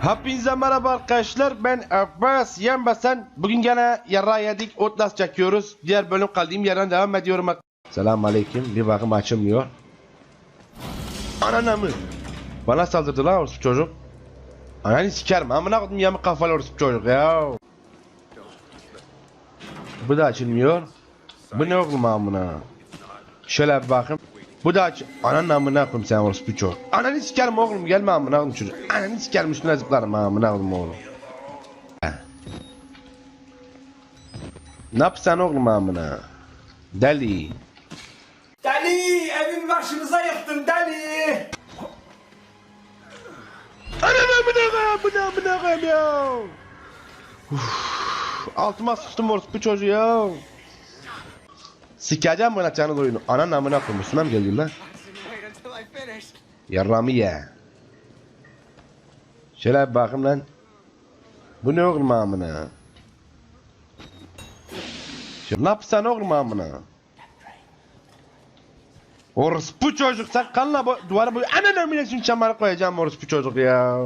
Hepinize merhaba arkadaşlar. Ben Abbas. Yenbesen Bugün gene yarra yedik. Outlast çekiyoruz. Diğer bölüm kaldığım yerden devam ediyorum. Selamun aleyküm bir bakım açılmıyor. Anana mı? Bana saldırdı lan orospu çocuk. Ananı sikerim. Amına koydum yamuk kafalı orospu çocuk ya. Bu da açılmıyor. Bu ne oğlum amına? Şöyle bir bakın bu da aç. Ananın amına koyayım sen orospu çocuk. Ananı sikerim oğlum gelme amına koyayım çocuk. Ananı sikerim üstüne zıplarım amına koyayım oğlum. Ne yapsan oğlum amına? Deli. Deli evin başımıza yıktın deli. Ananı amına koyayım amına amına koyayım ya. Uf, altıma sıçtım orospu çocuğu ya. Sikeceğim bana canın oyunu. Ananın amına koyayım. Üstüne mi geliyor lan? Yarramı ye. Şöyle bakayım lan. Bu ne oğlum amına? Ne yapsan oğlum amına? Orospu çocuk sen kanla bu duvara boyu anan amına için çamara koyacağım orospu çocuk ya.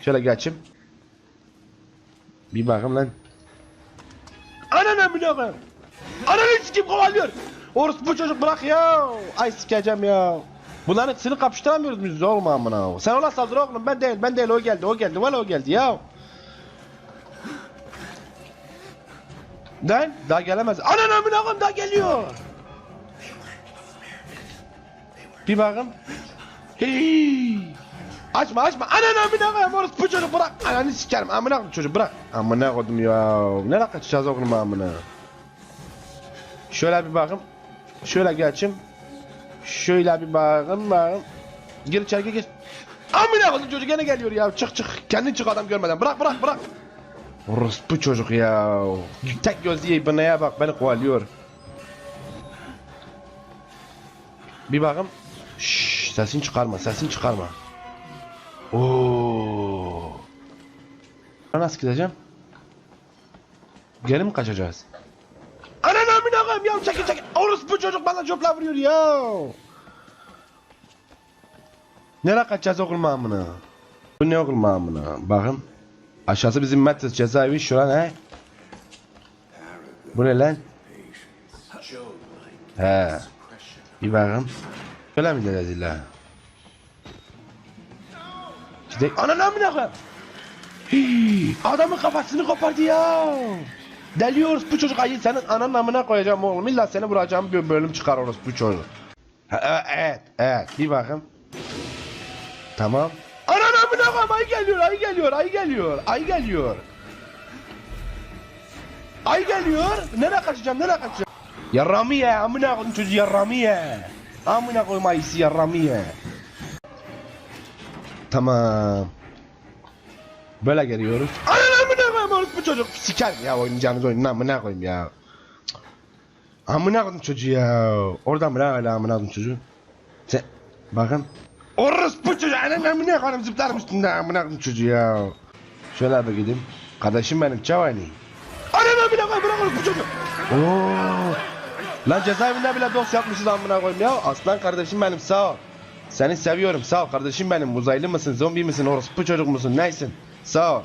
Şöyle geçeyim. Bir bakayım lan. Anan amına koyayım. Ananı sikim kovalıyor. Orospu çocuk bırak ya. Ay sikeceğim ya. Bunların ikisini kapıştıramıyoruz biz oğlum amına. Sen ona saldır oğlum ben değil ben değil o geldi o geldi valla o geldi ya. Lan daha gelemez. Anan amına koyayım daha geliyor. Bir bakın. Hey. Açma açma. Anan amına koyayım orospu çocuk bırak. Ananı sikerim amına koyayım çocuk bırak. Amına koydum ya. Nereye kaçacağız oğlum amına? Şöyle bir bakın. Şöyle geçeyim. Şöyle bir bakın bakın. Gir içeri gir. Amına koydum çocuk gene geliyor ya. Çık çık. Kendin çık adam görmeden. Bırak bırak bırak. Orospu çocuk ya. Tek gözlü ibneye bak beni kovalıyor. Bir bakın. Şşş sesini çıkarma sesini çıkarma. Oo. Nasıl gideceğim? Geri mi kaçacağız? Koyayım ya çekil çekil. Orospu çocuk bana copla vuruyor ya. Nereye kaçacağız oğlum amına? Bu ne oğlum amına? Bakın. Aşağısı bizim Metris cezaevi şu an he. Bu ne lan? He. Bir bakın. Böyle mi dedi illa? Gidelim. Ananı amına koyayım. Adamın kafasını kopardı ya. Deliyoruz bu çocuk ayı senin ananın amına koyacağım oğlum. İlla seni vuracağım bir bölüm çıkar orası bu çocuk. Ha, evet, evet, evet. Bir bakın. Tamam. Ananın amına koyayım ay geliyor, ay geliyor, ay geliyor, ay geliyor. Ay geliyor. Nereye kaçacağım, nereye kaçacağım? Yarramı ye, amına koyayım çocuğu yarramı ye. Amına koyayım ayısı yarramı ye. Tamam. Böyle geliyoruz. Ananı koyayım oğlum bu çocuk. Siker ya oynayacağınız oyunun amına koyayım ya. Amına koydum çocuğu ya. Oradan lan öyle amına koydum çocuğu? Sen bakın. Orospu çocuğu. Ananı amına koyayım zıplarım üstünde amına koydum çocuğu ya. Şöyle bir gideyim. Kardeşim benim Çavani. Ananı amına koyayım bırak orospu çocuğu. Oo. Lan cezaevinde bile dost yapmışız amına koyayım ya. Aslan kardeşim benim sağ ol. Seni seviyorum sağ ol kardeşim benim. Uzaylı mısın, zombi misin, orospu çocuk musun, neysin? Sağ ol.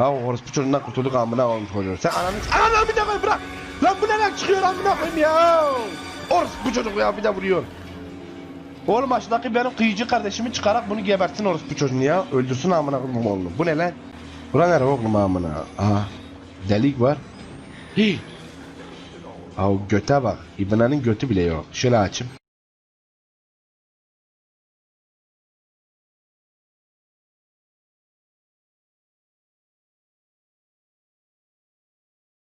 Ha orospu çocuğundan kurtulduk amına koyayım çocuğu. Sen ananı... Ananı bir dakika bırak. Lan bu neden çıkıyor amına koyayım ya. Orospu çocuk ya bir de vuruyor. Oğlum aşağıdaki benim kıyıcı kardeşimi çıkarak bunu gebertsin orospu çocuğunu ya. Öldürsün amına koyayım oğlum. Bu ne lan? Bura nere oğlum amına? Aha. Delik var. Hii. Aa göte bak. İbnenin götü bile yok. Şöyle açayım.